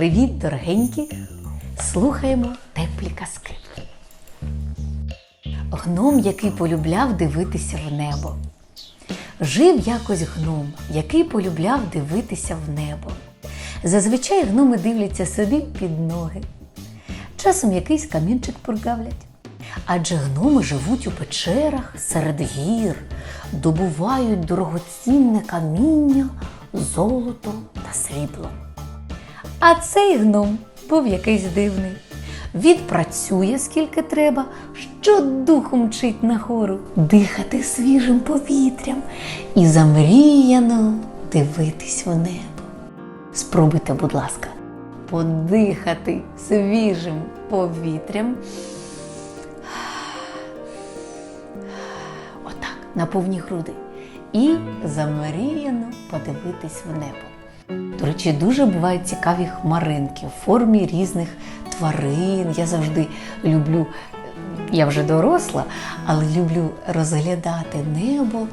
Привіт, дорогенькі! Слухаємо теплі казки. Гном, який полюбляв дивитися в небо. Жив якось гном, який полюбляв дивитися в небо. Зазвичай гноми дивляться собі під ноги. Часом якийсь камінчик прогавлять. Адже гноми живуть у печерах серед гір, добувають дорогоцінне каміння, золото та срібло. А цей гном був якийсь дивний. Відпрацює скільки треба, що духу мчить нагору, дихати свіжим повітрям і замріяно дивитись в небо. Спробуйте, будь ласка, подихати свіжим повітрям. Отак, на повні груди. І замріяно подивитись в небо. До речі, дуже бувають цікаві хмаринки в формі різних тварин. Я завжди люблю, я вже доросла, але люблю розглядати небо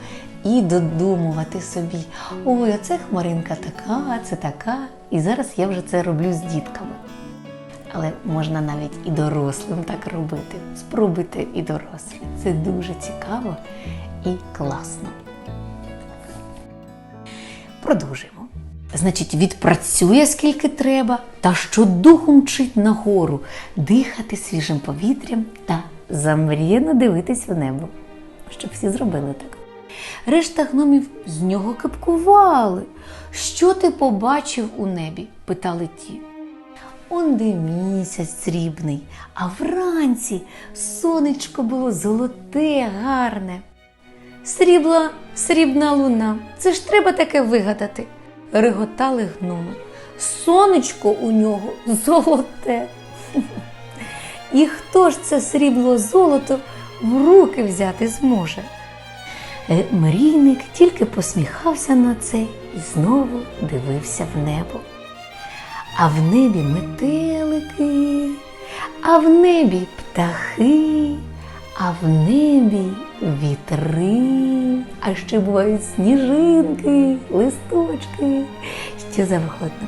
і додумувати собі, ой, оце хмаринка така, це така. І зараз я вже це роблю з дітками. Але можна навіть і дорослим так робити. Спробуйте і дорослі. Це дуже цікаво і класно. Продовжуємо. Значить, відпрацює скільки треба, та щодуху мчить нагору, дихати свіжим повітрям та замріяно дивитись в небо. Щоб всі зробили так. Решта гномів з нього кипкували. Що ти побачив у небі? питали ті. Он де місяць срібний, а вранці сонечко було золоте, гарне. Срібла, срібна луна. Це ж треба таке вигадати. Реготали гноми. Сонечко у нього золоте. І хто ж це срібло золото в руки взяти зможе? Е, Мрійник тільки посміхався на це і знову дивився в небо. А в небі метелики, а в небі птахи, а в небі вітри, а ще бувають сніжинки, листочки, що завгодно.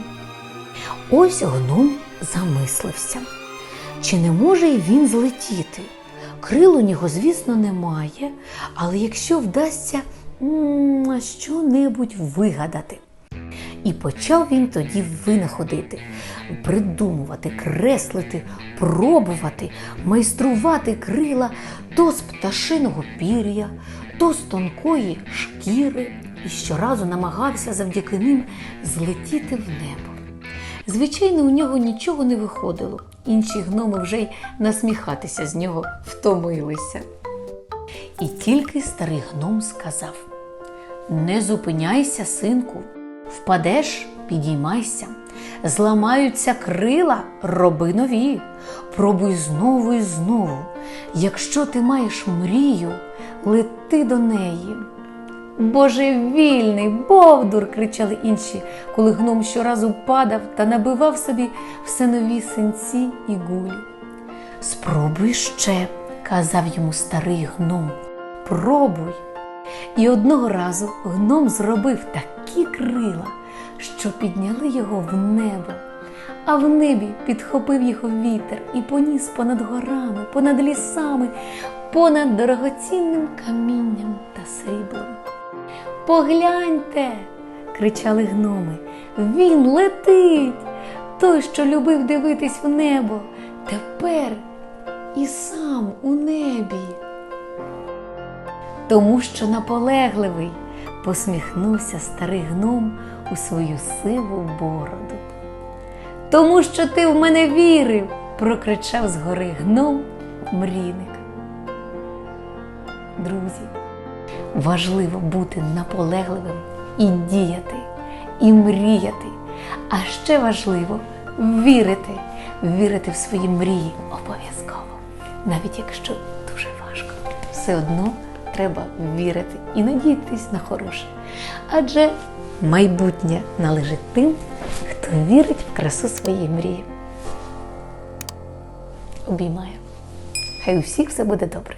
Ось гном замислився. Чи не може й він злетіти? Крил у нього, звісно, немає, але якщо вдасться що-небудь вигадати. І почав він тоді винаходити, придумувати, креслити, пробувати, майструвати крила то з пташиного пір'я, то з тонкої шкіри, і щоразу намагався завдяки ним злетіти в небо. Звичайно, у нього нічого не виходило. Інші гноми вже й насміхатися з нього втомилися. І тільки старий гном сказав: Не зупиняйся, синку, впадеш, підіймайся, зламаються крила, роби нові, пробуй знову і знову. Якщо ти маєш мрію, лети до неї. Божевільний, бовдур! кричали інші, коли гном щоразу падав та набивав собі все нові синці і гулі. Спробуй ще, казав йому старий гном. Пробуй. І одного разу гном зробив такі крила, що підняли його в небо, а в небі підхопив його вітер і поніс понад горами, понад лісами, понад дорогоцінним камінням та сріблом. Погляньте, кричали гноми, він летить. Той, що любив дивитись в небо, тепер і сам у небі. Тому що наполегливий, посміхнувся старий гном у свою сиву бороду. Тому що ти в мене вірив, прокричав згори гном мрійник. Друзі, важливо бути наполегливим і діяти, і мріяти. А ще важливо вірити, вірити в свої мрії обов'язково. Навіть якщо дуже важко, все одно треба вірити і надіятись на хороше. Адже майбутнє належить тим, хто вірить в красу своєї мрії. Обіймаю. Хай у всіх все буде добре.